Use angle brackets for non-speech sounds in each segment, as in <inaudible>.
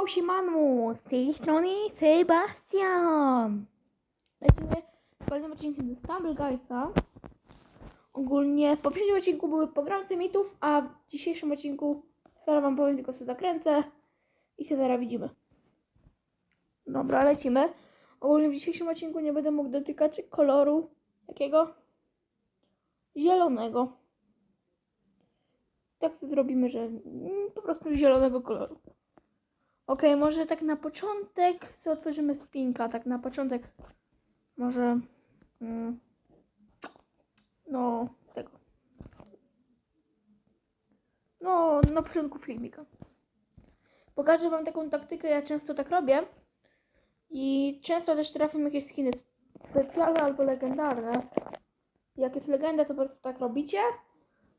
Yo, siemanu, z tej strony Sebastian. Lecimy w kolejnym odcinku ze Stumble Guysa. Ogólnie w poprzednim odcinku były pogromcy mitów, a w dzisiejszym odcinku zaraz wam powiem, tylko sobie zakręcę i się zaraz widzimy. Dobra, lecimy. Ogólnie w dzisiejszym odcinku nie będę mógł dotykać koloru jakiego? Zielonego. Tak to zrobimy, że po prostu zielonego koloru. Okej, może tak na początek co otworzymy spinka, tak na początek może mm, no tego. No, na początku filmika. Pokażę wam taką taktykę, ja często tak robię. I często też trafiam jakieś skiny specjalne albo legendarne. Jak jest legenda, to po prostu tak robicie.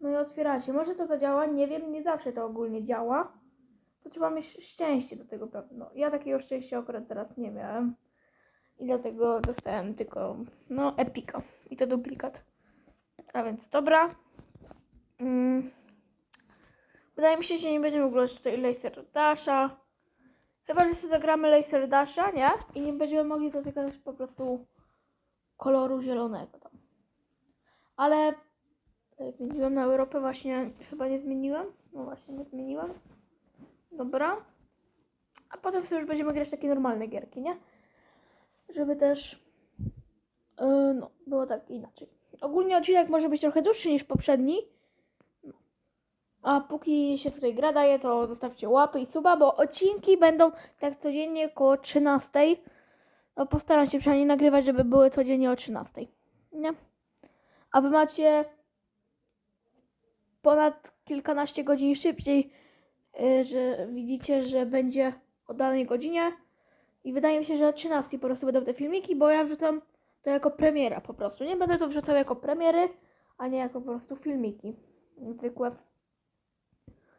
No i otwieracie. Może to zadziała, nie wiem, nie zawsze to ogólnie działa. To trzeba mieć szczęście do tego, prawda? No, ja takiego szczęścia akurat teraz nie miałem. I dlatego dostałem tylko, no, epika. I to duplikat. A więc, dobra. Mm. Wydaje mi się, że nie będziemy grać tutaj Laser Dasha. Chyba, że sobie zagramy Laser Dasha, nie? I nie będziemy mogli dotykać po prostu koloru zielonego tam. Ale e, zmieniłem na Europę właśnie, chyba nie zmieniłem. No właśnie, nie zmieniłem. Dobra. A potem sobie już będziemy grać takie normalne gierki, nie? Żeby też yy, no, było tak inaczej. Ogólnie odcinek może być trochę dłuższy niż poprzedni. A póki się tutaj gra daje, to zostawcie łapy i suba, bo odcinki będą tak codziennie około 13. No postaram się przynajmniej nagrywać, żeby były codziennie o 13. Nie? A wy macie ponad kilkanaście godzin szybciej że widzicie, że będzie o danej godzinie i wydaje mi się, że o 13 po prostu będą te filmiki, bo ja wrzucam to jako premiera po prostu. Nie będę to wrzucał jako premiery, a nie jako po prostu filmiki zwykłe.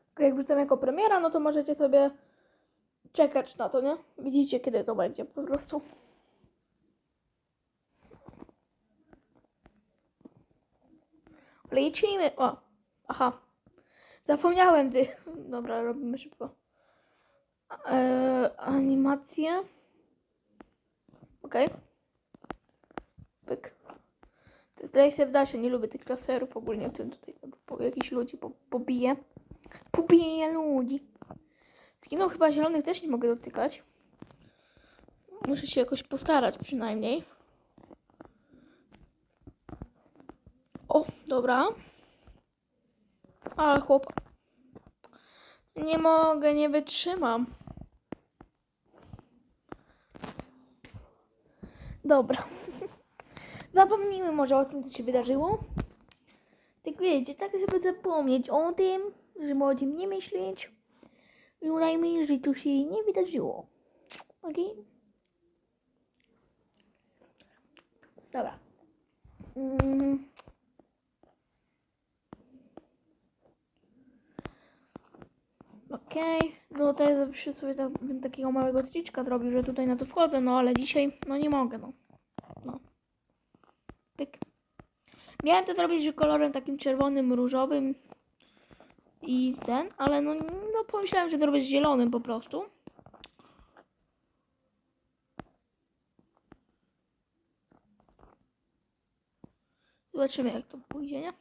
Tylko jak wrzucam jako premiera, no to możecie sobie czekać na to, nie? Widzicie, kiedy to będzie po prostu. Lecimy. O, aha. Zapomniałem ty. <laughs> Dobra, robimy szybko. Eee, animacje. Okej. Pyk. To jest Laser Dash, nie lubię tych laserów ogólnie w tym tutaj. Po, jakichś ludzi po, pobiję. Pobiję ludzi. Skinów chyba zielonych też nie mogę dotykać. Muszę się jakoś postarać przynajmniej. O, dobra. Ale chłop. Nie mogę, nie wytrzymam. Dobra. <laughs> Zapomnijmy może o tym, co się wydarzyło. Tak wiecie, tak żeby zapomnieć o tym, żeby o tym nie myśleć. I udajmy, że to się nie wydarzyło. Okej? Dobra. Mm. Okej, no tutaj zawsze sobie tak, bym takiego małego triczka zrobił, że tutaj na to wchodzę, no ale dzisiaj, no nie mogę, no. No. Pyk. Miałem to zrobić że kolorem takim czerwonym, różowym i ten, ale no, no pomyślałem, że zrobię zielonym po prostu. Zobaczymy jak to pójdzie, nie?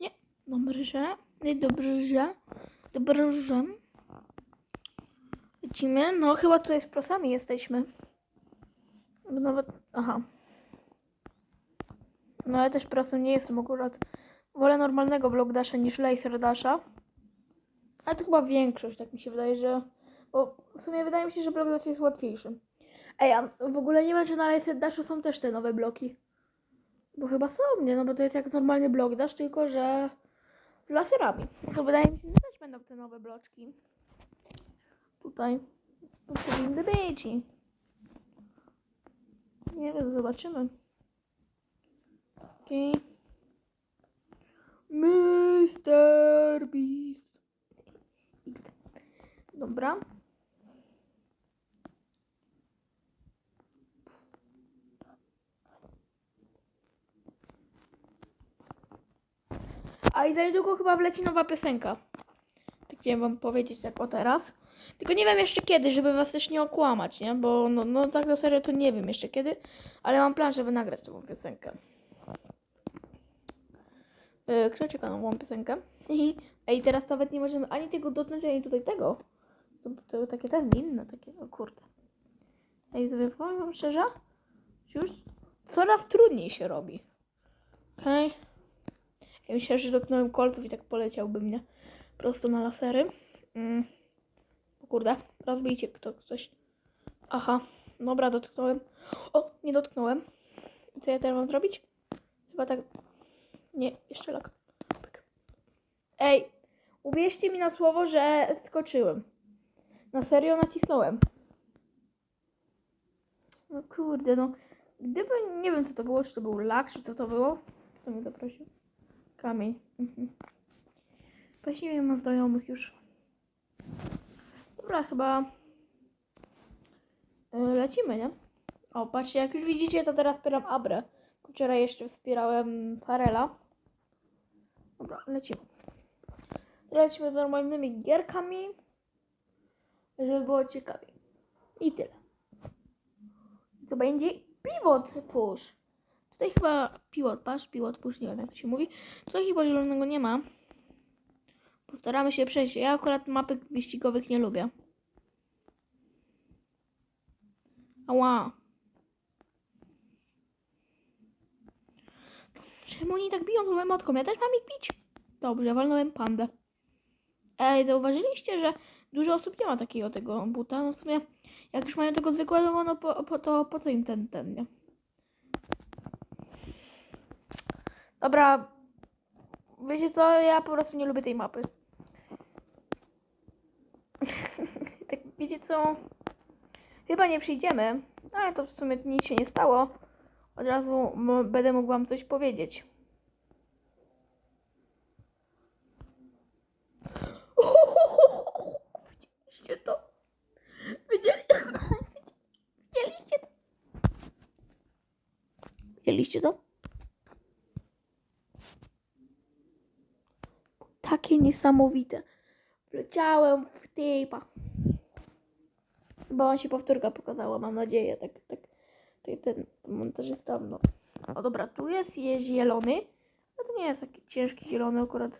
Nie, dobrze. Dobrze. Dobrze. Lecimy. No chyba tutaj z prosami jesteśmy. Nawet... Aha. No ja też prosem nie jestem akurat. Wolę normalnego Block Dasha niż Laser Dasha. Ale to chyba większość, tak mi się wydaje, że... Bo w sumie wydaje mi się, że Block Dash jest łatwiejszy. Ej, a w ogóle nie wiem, czy na Laser Dashu są też te nowe bloki. Bo chyba są, nie? No bo to jest jak normalny Block Dash, tylko że laserami. To wydaje mi się, że też będą te nowe bloczki. Tutaj. To powinny być. Nie wiem, zobaczymy. Okej. Okay. Mr. Beast. Dobra. A i za niedługo chyba wleci nowa piosenka. Tak chciałem wam powiedzieć tak o teraz. Tylko nie wiem jeszcze kiedy, żeby was też nie okłamać, nie? Bo no, no tak do serio to nie wiem jeszcze kiedy, ale mam plan, żeby nagrać tą piosenkę. Yy, kto czeka na nową piosenkę? <laughs> Ej, teraz nawet nie możemy ani tego dotknąć, ani tutaj tego. To, to takie ten inne, takie, o kurde. Ej, sobie powiem szczerze, już coraz trudniej się robi. Okej. Ja myślałem, że dotknąłem kolców i tak poleciałby mnie prosto na lasery. Mm. O kurde, rozbijcie kto coś. Aha, dobra, dotknąłem. O, nie dotknąłem. Co ja teraz mam zrobić? Chyba tak. Nie, jeszcze lak. Pyk. Ej, uwierzcie mi na słowo, że skoczyłem. Na serio nacisnąłem. No kurde, no. Gdyby, nie wiem co to było, czy to był lak, czy co to było. Kto mnie zaprosił? Kamień. Mhm. Właściwie mam znajomych już. Dobra, chyba y, lecimy, nie? O, patrzcie, jak już widzicie, to teraz wspieram Abrę. Wczoraj jeszcze wspierałem Farela. Dobra, lecimy. Lecimy z normalnymi gierkami, żeby było ciekawie. I tyle. To będzie pivot push. Tutaj chyba pivot push, pivot push, nie wiem jak to się mówi. Tutaj chyba zielonego nie ma. Postaramy się przejść. Ja akurat mapy wyścigowych nie lubię. Ała. Czemu oni tak biją tą emotką? Ja też mam ich bić. Dobrze, walnąłem pandę. Ej, zauważyliście, że dużo osób nie ma takiego tego buta? No w sumie, jak już mają tego zwykłego, no po, po, to po co im ten, ten, nie? Dobra. Wiecie co? Ja po prostu nie lubię tej mapy. <laughs> tak, wiecie co? Chyba nie przyjdziemy, ale to w sumie nic się nie stało. Od razu będę mógł wam coś powiedzieć. Widzieliście to? Widzieli... Widzieliście to? Widzieliście to? Takie niesamowite. Wleciałem w typa. Bo on się powtórka pokazała, mam nadzieję. Tak, tak, tak ten montażysta, no. O dobra, tu jest, jest zielony. No to nie jest taki ciężki zielony akurat,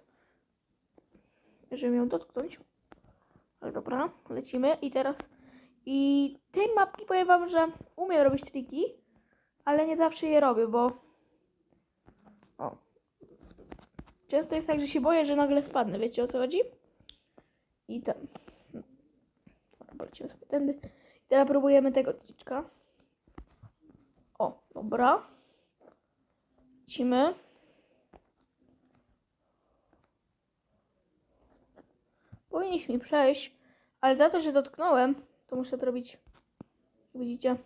żeby ją dotknąć. Ale dobra, lecimy i teraz i tej mapki powiem wam, że umiem robić triki, ale nie zawsze je robię, bo o. Często jest tak, że się boję, że nagle spadnę, wiecie o co chodzi? I ten. Dobra, lecimy sobie tędy. I teraz próbujemy tego triczka. O, dobra. Lecimy. Powinniśmy mi przejść, ale za to, że dotknąłem, to muszę to robić. Widzicie.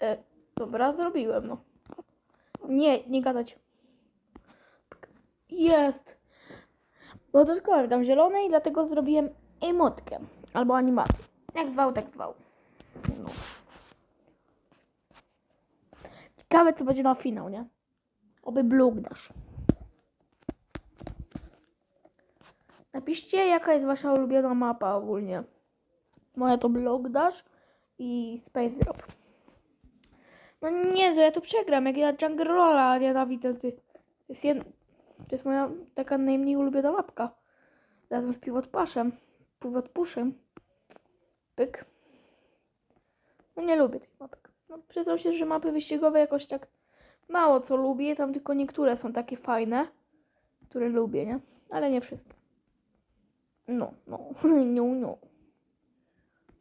E, dobra, zrobiłem, no. Nie, nie gadać. Jest. Bo dotknąłem tam zielonej, dlatego zrobiłem emotkę. Albo animację. Jak zwał, tak zwał. No. Ciekawe, co będzie na finał, nie? Oby bluk dasz. Napiszcie, jaka jest wasza ulubiona mapa ogólnie. Moja to Block Dash i Space Drop. No nie, że ja to przegram, jak ja Jungle Rolla nienawidzę. To jest, jed... to jest moja taka najmniej ulubiona mapka. Razem z Pivot Pushem. Pivot Pushem. Pyk. No nie lubię tych mapek. No przyznam się, że mapy wyścigowe jakoś tak mało co lubię. Tam tylko niektóre są takie fajne, które lubię, nie? Ale nie wszystkie. No, no, <laughs> no, no.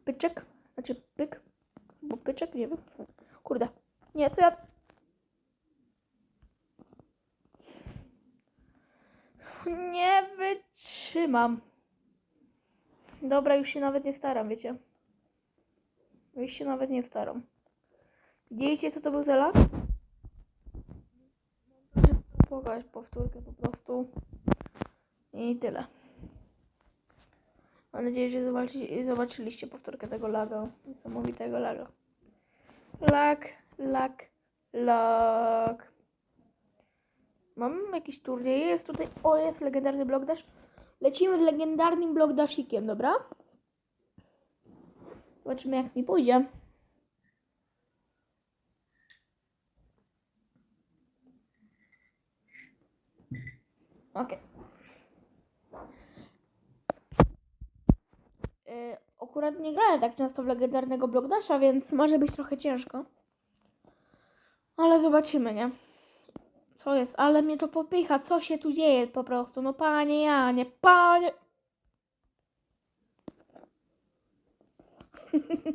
Pyczek? Znaczy pyk? Bo pyczek? Nie wiem. Kurde. Nie, co ja... Nie wytrzymam. Dobra, już się nawet nie staram, wiecie. Już się nawet nie staram. Widzieliście, co to był za lat? Pokaż powtórkę po prostu. I tyle. Mam nadzieję, że zobaczy, zobaczyliście powtórkę tego laga. Niesamowitego laga. Lag, lag, lag. Mam jakiś turniej. Jest tutaj. O, jest legendarny blok dash. lecimy z legendarnym blogdashikiem, dobra? Zobaczymy jak mi pójdzie. Okej. Yy, akurat nie grałem tak często w legendarnego blogdasza, więc może być trochę ciężko. Ale zobaczymy, nie? Co jest? Ale mnie to popycha. Co się tu dzieje po prostu? No panie Janie, panie... <coughs>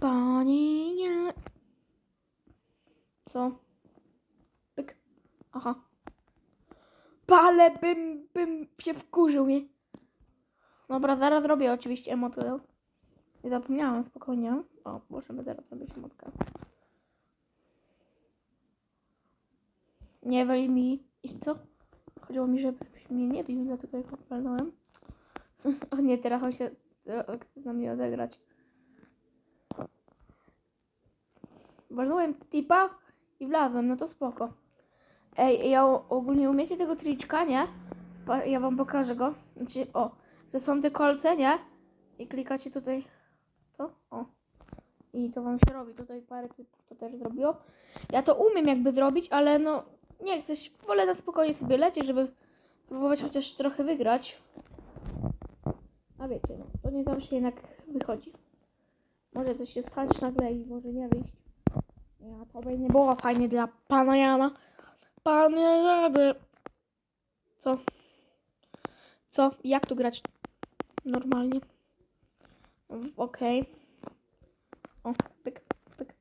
Panie Janie... Co? Pyk. Aha. Ale bym, bym się wkurzył, nie? Dobra, zaraz robię oczywiście emotkę. Nie zapomniałem, spokojnie. O, możemy zaraz zrobić emotkę. Nie wali mi... I co? Chodziło mi, żebyś mnie nie bił, dlatego jak walnąłem. <laughs> O nie, teraz on się chce na mnie odegrać. Walnąłem tipa i wlazłem, no to spoko. Ej, ja ogólnie umiecie tego triczka, nie? Ja wam pokażę go. Znaczy, o, że są te kolce, nie? I klikacie tutaj, to, o. I to wam się robi. Tutaj parę typów to też zrobiło. Ja to umiem jakby zrobić, ale no, nie chcę, się- wolę na spokojnie sobie lecieć, żeby próbować chociaż trochę wygrać. A wiecie, no, to nie zawsze jednak wychodzi. Może coś się stać nagle i może nie wyjść. Ja, to by nie było fajnie dla pana Jana. Panie Jany. Co? Co? Jak tu grać? Normalnie. Okej. O, pyk, pyk.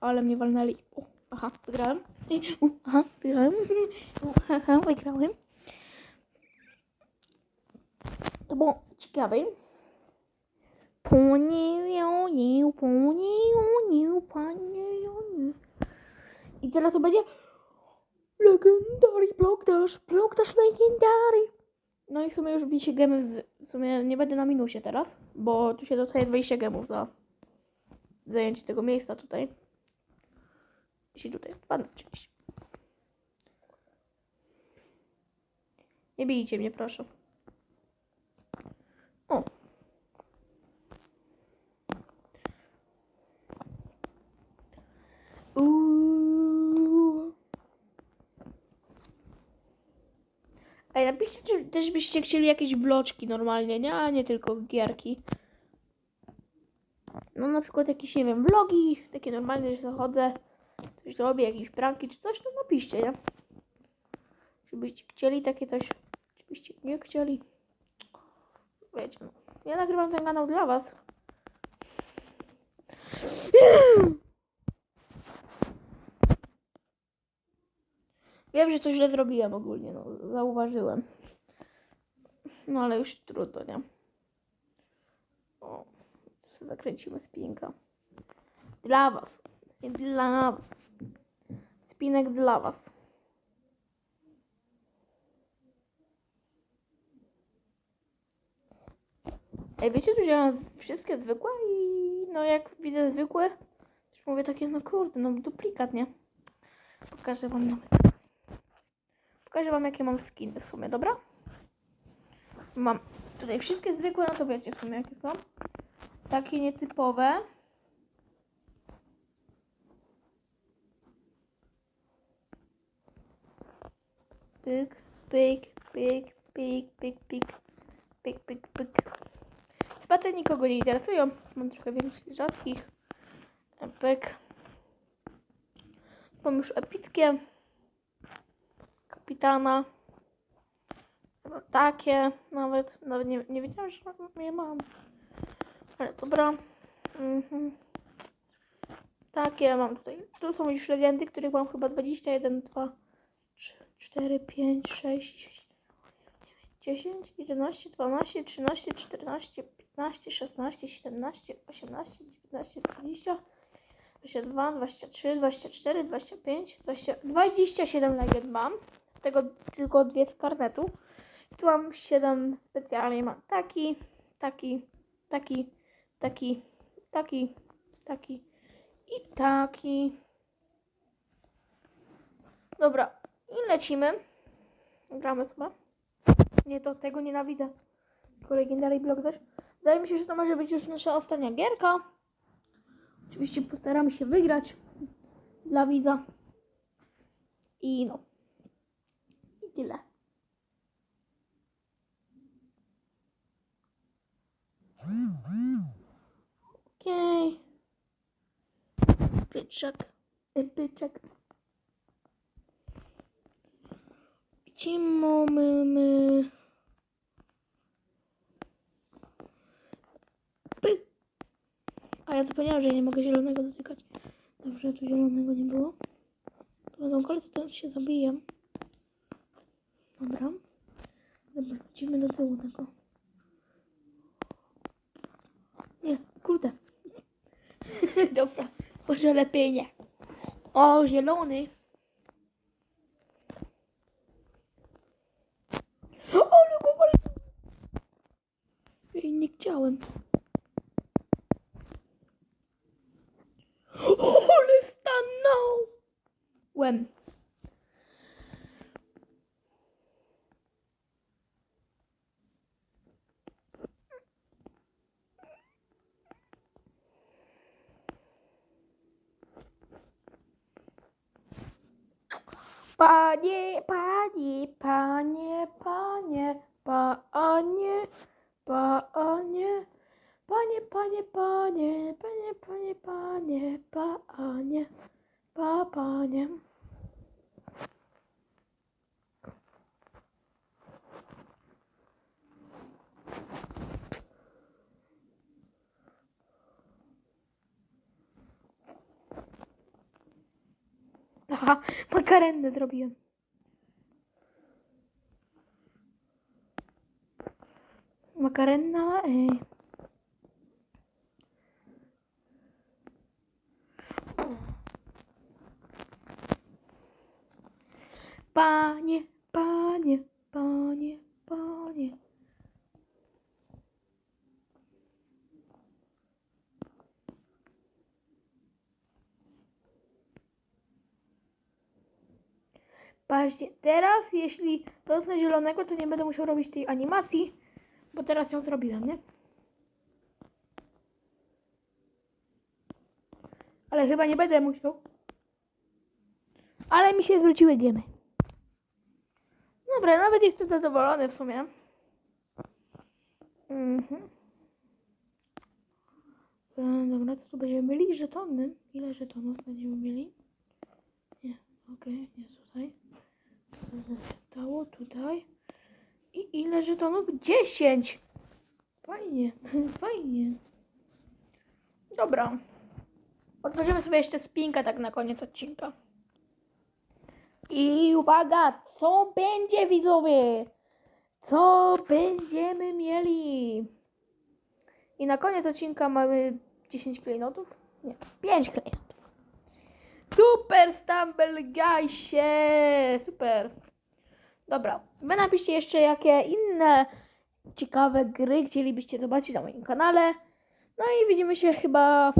Ale mnie walnęli. O, aha, wygrałem. U, aha, wygrałem. U, aha, wygrałem. To było ciekawe. I teraz to będzie Legendary Block Dash, Block Dash Legendary. No i w sumie już bi się gemy, z, w sumie nie będę na minusie teraz, bo tu się dostaje 20 gemów za zajęcie tego miejsca tutaj. Jeśli tutaj wpadnę oczywiście. Nie bijcie mnie, proszę. O. Uuu. Ej, napiszcie, czy też byście chcieli jakieś bloczki normalnie, nie? A nie tylko gierki. No na przykład jakieś, nie wiem, vlogi, takie normalne, że zachodzę, coś robię, jakieś pranki czy coś, to napiszcie, nie? Czy byście chcieli takie coś, czy byście nie chcieli. Wiecie, no. Ja nagrywam ten kanał dla was. Wiem, że to źle zrobiłem ogólnie, no, zauważyłem. No ale już trudno, nie? O, zakręcimy spinka. Dla was. Dla. Spinek dla was. Ej, wiecie, tu działają wszystkie zwykłe i no jak widzę zwykłe, już mówię takie, no kurde, no duplikat, nie? Pokażę wam nawet. Pokażę wam jakie mam skiny w sumie, dobra? Mam tutaj wszystkie zwykłe, no to wiecie w sumie jakie są. Takie nietypowe. Pyk, pyk, pyk, pyk, pyk, pyk, pyk, pyk, pyk. Chyba te nikogo nie interesują. Mam trochę więcej rzadkich. Pyk. Mam już epickie. Kapitana. Takie nawet. Nawet nie, nie wiedziałam, że je mam. Ale dobra. Mhm. Takie mam tutaj. Tu są już legendy, których mam chyba 21, 2, 3, 4, 5, 6, 10, 11, 12, 13, 14, 15, 16, 17, 18, 19, 20, 22, 23, 24, 25, 20, 27 legend mam. Tego tylko dwie z karnetu. Tu mam 7 specjalnie. Mam taki, taki, taki, taki, taki, taki i taki. Dobra, i lecimy. Gramy chyba. Nie, to tego nienawidzę. Tylko Legendary Block też. Wydaje mi się, że to może być już nasza ostatnia gierka. Oczywiście postaramy się wygrać dla widza. I no. I tyle. Okej. Byczek. y, Byczek. Mamy... my-. A ja zapomniałam, że nie mogę zielonego dotykać. Dobrze, tu zielonego nie było. To będą kolce, to się zabiję. Dobra. Dobra, wrócimy do tyłu tego. Nie, kurde. <laughs> Dobra, może lepiej nie. O, zielony. O, ale go wali. Ej, nie chciałem. O, ale stanął. Łem. Panie, panie, panie, panie, panie, panie, panie, panie, panie, panie, panie, panie, panie, pa, panie. Aha, makarennę zrobiłem. Makarenna, ej. Panie, panie, panie, panie. Patrzcie, teraz jeśli dotknę zielonego, to nie będę musiał robić tej animacji, bo teraz ją zrobiłem, nie? Ale chyba nie będę musiał. Ale mi się zwróciły giemy. Dobra, nawet jestem zadowolony w sumie. Mhm. E, dobra, co tu będziemy mieli? Żetony. Ile żetonów będziemy mieli? Nie, okej, jest tutaj. Stało tutaj? I ile żetonów? 10! Fajnie, <laughs> fajnie. Dobra. Otworzymy sobie jeszcze spinkę tak na koniec odcinka. I uwaga, co będzie widzowie? Co będziemy mieli? I na koniec odcinka mamy 10 klejnotów? Nie, 5 klejnotów. Super Stumble Guysie! Super. Dobra, wy napiszcie jeszcze jakie inne ciekawe gry chcielibyście zobaczyć na moim kanale. No i widzimy się chyba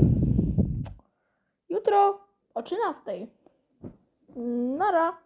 jutro o 13. Nara.